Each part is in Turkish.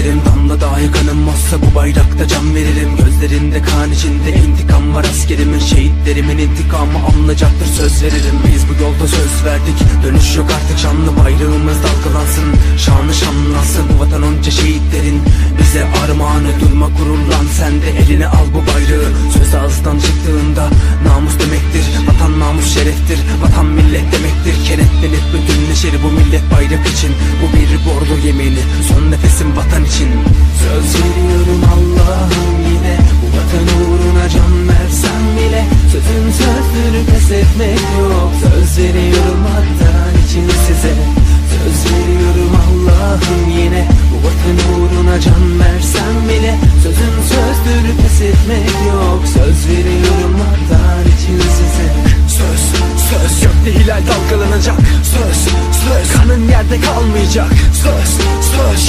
düşerim Damla dahi kanım olsa bu bayrakta can veririm. Gözlerinde kan içinde intikam var askerimin. Şehitlerimin intikamı alınacaktır söz veririm. Biz bu yolda söz verdik. Dönüş yok artık şanlı bayrağımız dalgalansın Şanı şanlansın bu vatan onca şehitlerin. Bize armağanı durma gururlan sen de eline al bu bayrağı. Söz ağızdan çıktığında namus demektir. Vatan namus şereftir. Vatan millet demektir. Kenetlenip bütün neşeri bu millet bayrak için. Bu vatan için Söz veriyorum Allah'ım yine. Bu vatan uğruna can versem bile Sözün sözdür pes etmek yok. Söz veriyorum vatan için size. Söz veriyorum Allah'ım yine. Bu vatan uğruna can versem bile Sözün sözdür pes etmek yok. Söz veriyorum vatan için size. Söz, söz. Gökte hilal dalgalanacak. Söz, söz. Kanın yerde kalmayacak. Söz, söz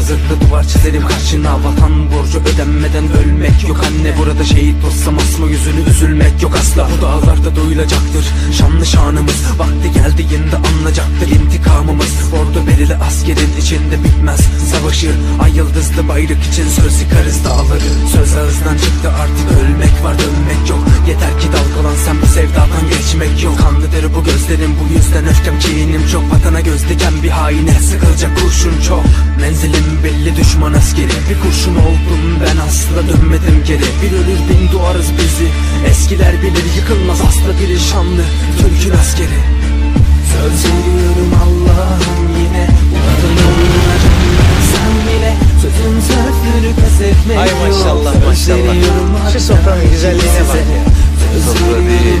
aldığımda Zırhlı duvar çizerim karşına. Vatan borcu ödenmeden ölmek yok Anne. Burada şehit olsam asma yüzünü üzülmek yok asla. Bu dağlarda duyulacaktır şanlı şanımız. Vakti geldiğinde anlayacaktır intikamımız. Ordu belirli askerin içinde bitmez Savaşı ay yıldızlı bayrak için söz yıkarız dağları. Söz ağızdan çıktı artık ölmek var dönmek yok. Yeter ki dalgalansam bu sevdadan geçmek yok diken bir haine. Sıkılacak kurşun çok. Menzilim belli düşman askeri. Bir kurşun oldum ben asla dönmedim geri. Bir ölür bin duarız bizi. Eskiler bilir yıkılmaz asla bir şanlı. Türk'ün askeri. Söz veriyorum Allah'ım yine. Ay maşallah maşallah. Şu sofranın güzelliğine bak ya. Sofra değil.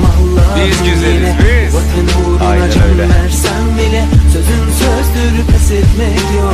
it make your